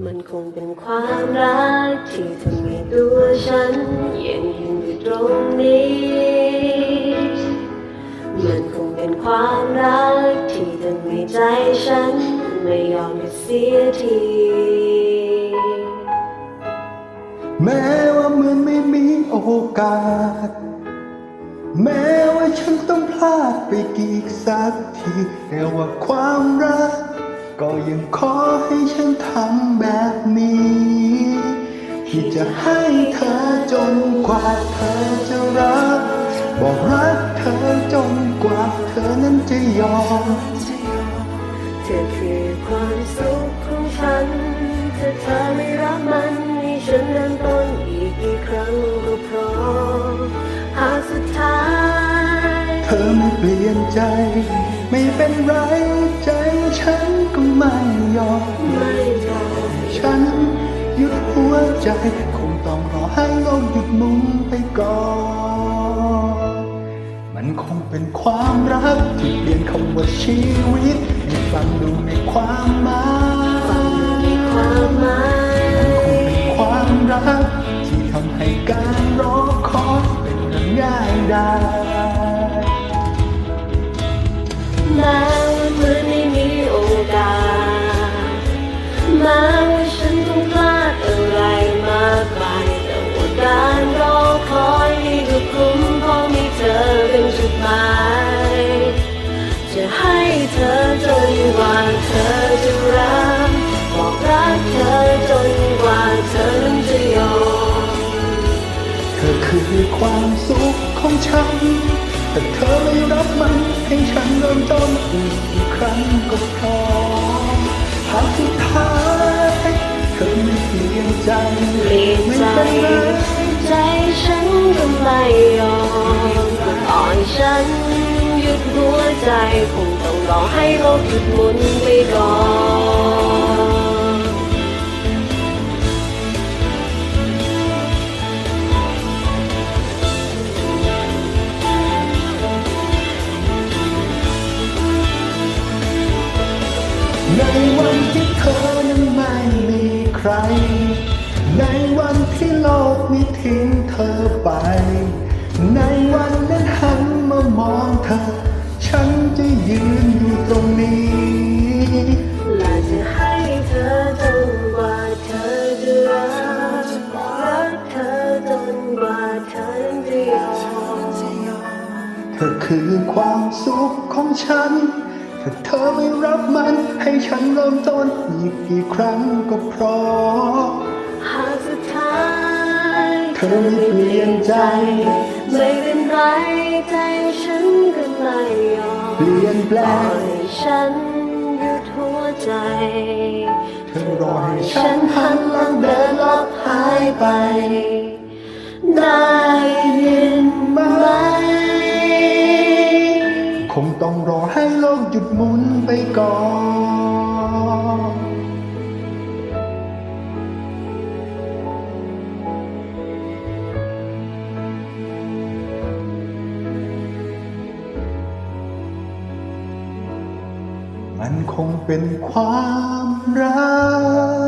มันคงเป็นความรักที่ทำให้ตัวฉันยังยืนอยู่ตรงนี้ มันคงเป็นความรักที่ทำให้ใจฉันไม่ยอมเสียทีแม้ว่ามันไม่มีโอกาส แม้ว่าฉันต้องพลาดไปกี่สักทีแต่ว่าความรัก ก็ยังขอให้ฉันทำ ที่จะให้เธอจนกว่าเธอจะรัก บอกรักเธอจนกว่าเธอนั้นจะยอม เธอคือความสุขของฉัน ถ้าเธอไม่รักมันให้ฉันเริ่มต้นอีกกี่ครั้งก็พร้อม หากสุดท้าย เธอไม่เปลี่ยนใจ ไม่เป็นไรใจฉันก็ไม่ยอม ใจ คงต้องรอให้โลกหยุดหมุนไปก่อน มันคงเป็นความรักที่เปลี่ยนคำว่าชีวิตให้ฟังดูในความหมายมีความหมายเป็นความรัก ที่ทำให้การรอคอยเป็นเรื่องง่ายได้แม้ว่าเมื่อไม่มีโอกาสแม้ว่า ว่าเธอจะรักบอกรักเธอจนกว่าเธอนั้นจะยอมเธอคือความสุขของฉัน แต่เธอไม่รับมันให้ฉันเริ่มต้นอีกครั้งก็พอหากสุดท้ายเธอไม่เปลี่ยนใจเปลี่ยนไม่ใจเป็นไรใจฉันก็ไม่ยอม ดหัวใจคงต้องรอให้โลกหยุดหมุนไปก่อนในวันที่เธอนั้นไม่มีใคร เธอคือความสุขของฉัน ถ้าเธอไม่รับมันให้ฉันเริ่มต้นอีกกี่ครั้งก็พราะหากสุดท้ายเธอไม่เปลี่ยนใจ ไม่เป็นไรใจฉันก็ไม่ยอมเปลี่ยนแปลงฉันหยุดหัวใจ เธอรอให้ฉันหันหลังเดินลับหายไป ได้ ต้องรอให้โลกหยุดหมุนไปก่อนมันคงเป็นความรัก